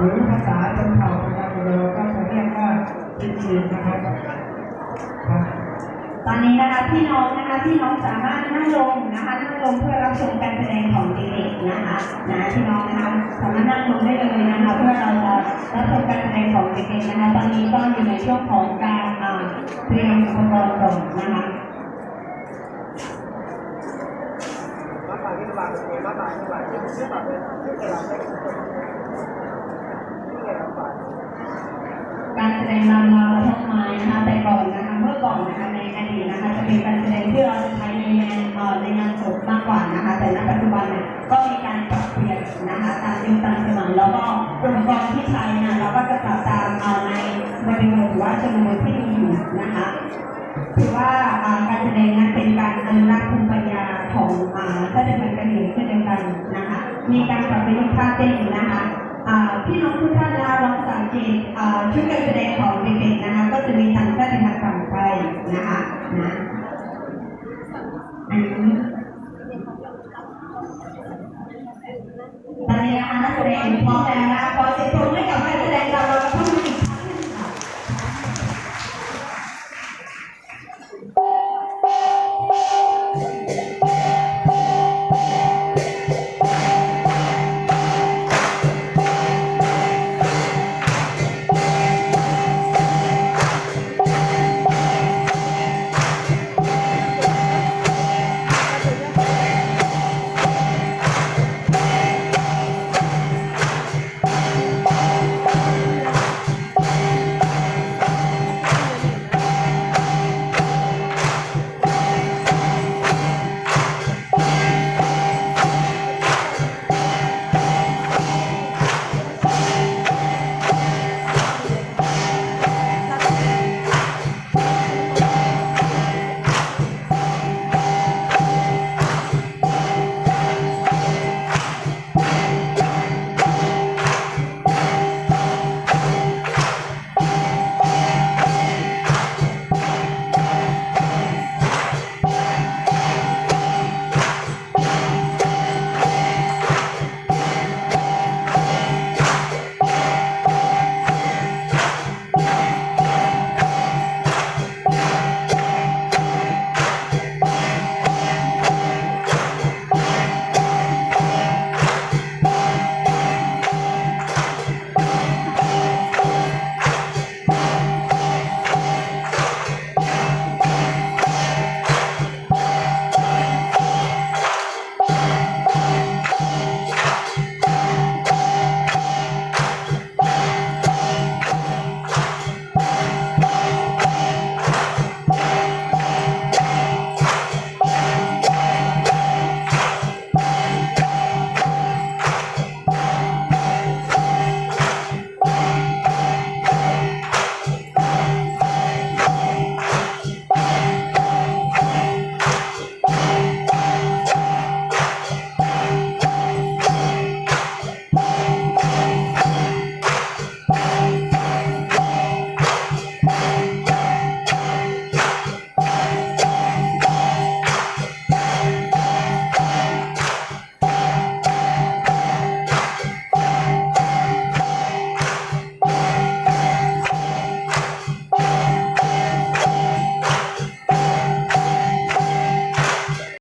หรือภาษาชนเผ่านะครับเราก็จะเรียกว่าจีนนะครับตอนนี้นะคะพี่น้องนะคะพี่น้องสามารถนั่งลงนะคะนั่งลงเพื่อรับชมการแสดงของเด็กๆนะคะนะพี่น้องนะคะสามารถนั่งลงได้เลยนะคะเพื่อเราจะรับชมการแสดงของเด็กๆนะคะตอนนี้ก็อยู่ในช่วงของการเตรียมอุปกรณ์ก่อนนะคะการ แสดงรำมาทกไม้นะคะแต่ก่อนนะคะเมื่อก่อนนะคะในอดีตนะคะจะเป็นการแสดงที่เราจะใช้ในงานเอ่อในงานศพมากกว่านะคะ แต่ณปัจจุบันเนี่ยก็มีการปรับเปลี่ยนนะคะตามยุคตามสมัยแล้วก็อุปกรณ์ที่ใช้เนี่ยเราก็จะปรับตามเอ่อในบริบทหรือว่าจำนวนที่มีอยู่นะคะถือว่าการแสดงนั้นเป็นการอนุรักษ์ภูมิปัญญาของอ่าชาติพันธุ์กะเหรี่งเช่นเดียวกันนะคะมีการปรับเปลี่ยนท่าเต้นนะคะ พี่น้องทุกท่านนะคะลองสังเกตชุดการแสดงของเด็กๆนะคะ ก็จะมีทางชาติพันธุ์ฝั่งไปนะคะนะอันนี้ตอนนี้นะคะนักแสดงพร้อมแล้ว